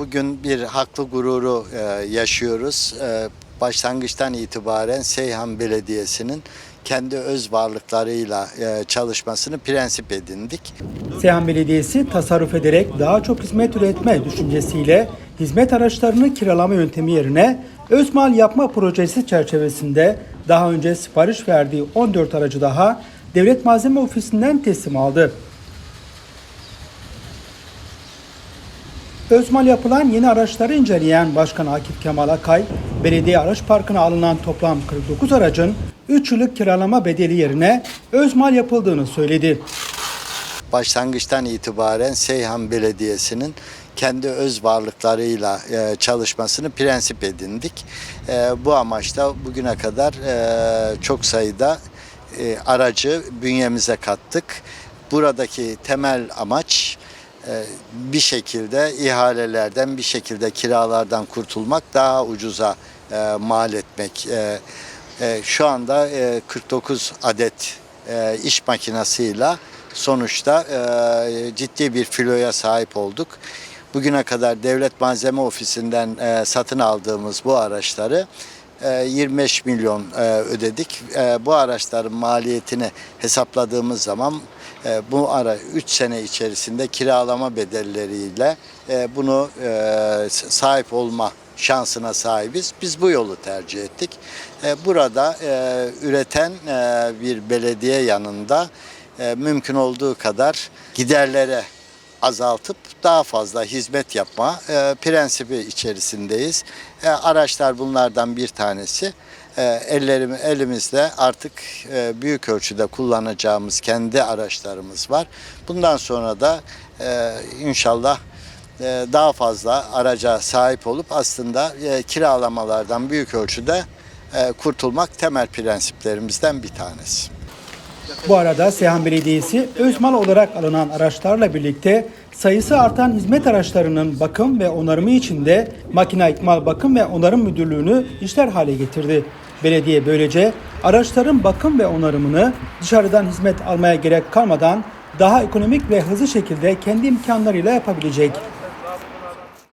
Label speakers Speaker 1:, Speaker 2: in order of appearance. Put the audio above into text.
Speaker 1: Bugün bir haklı gururu e, yaşıyoruz. E, başlangıçtan itibaren Seyhan Belediyesi'nin kendi öz varlıklarıyla e, çalışmasını prensip edindik.
Speaker 2: Seyhan Belediyesi tasarruf ederek daha çok hizmet üretme düşüncesiyle hizmet araçlarını kiralama yöntemi yerine özmal yapma projesi çerçevesinde daha önce sipariş verdiği 14 aracı daha Devlet Malzeme Ofisi'nden teslim aldı. Özmal yapılan yeni araçları inceleyen Başkan Akif Kemal Akay, belediye araç parkına alınan toplam 49 aracın 3 yıllık kiralama bedeli yerine özmal yapıldığını söyledi.
Speaker 1: Başlangıçtan itibaren Seyhan Belediyesi'nin kendi öz varlıklarıyla e, çalışmasını prensip edindik. E, bu amaçla bugüne kadar e, çok sayıda aracı bünyemize kattık. Buradaki temel amaç bir şekilde ihalelerden, bir şekilde kiralardan kurtulmak, daha ucuza e, mal etmek. E, e, şu anda e, 49 adet e, iş makinasıyla sonuçta e, ciddi bir filoya sahip olduk. Bugüne kadar Devlet Malzeme Ofisi'nden e, satın aldığımız bu araçları e, 25 milyon e, ödedik. E, bu araçların maliyetini hesapladığımız zaman e, bu ara 3 sene içerisinde kiralama bedelleriyle e, bunu e, sahip olma şansına sahibiz. Biz bu yolu tercih ettik. E, Burada e, üreten e, bir belediye yanında e, mümkün olduğu kadar giderlere azaltıp daha fazla hizmet yapma e, prensibi içerisindeyiz. E, araçlar bunlardan bir tanesi. E, ellerim, elimizde artık e, büyük ölçüde kullanacağımız kendi araçlarımız var. Bundan sonra da e, inşallah e, daha fazla araca sahip olup aslında e, kiralamalardan büyük ölçüde e, kurtulmak temel prensiplerimizden bir tanesi.
Speaker 2: Bu arada Seyhan Belediyesi özmal olarak alınan araçlarla birlikte sayısı artan hizmet araçlarının bakım ve onarımı için de Makine İkmal Bakım ve Onarım Müdürlüğü'nü işler hale getirdi. Belediye böylece araçların bakım ve onarımını dışarıdan hizmet almaya gerek kalmadan daha ekonomik ve hızlı şekilde kendi imkanlarıyla yapabilecek.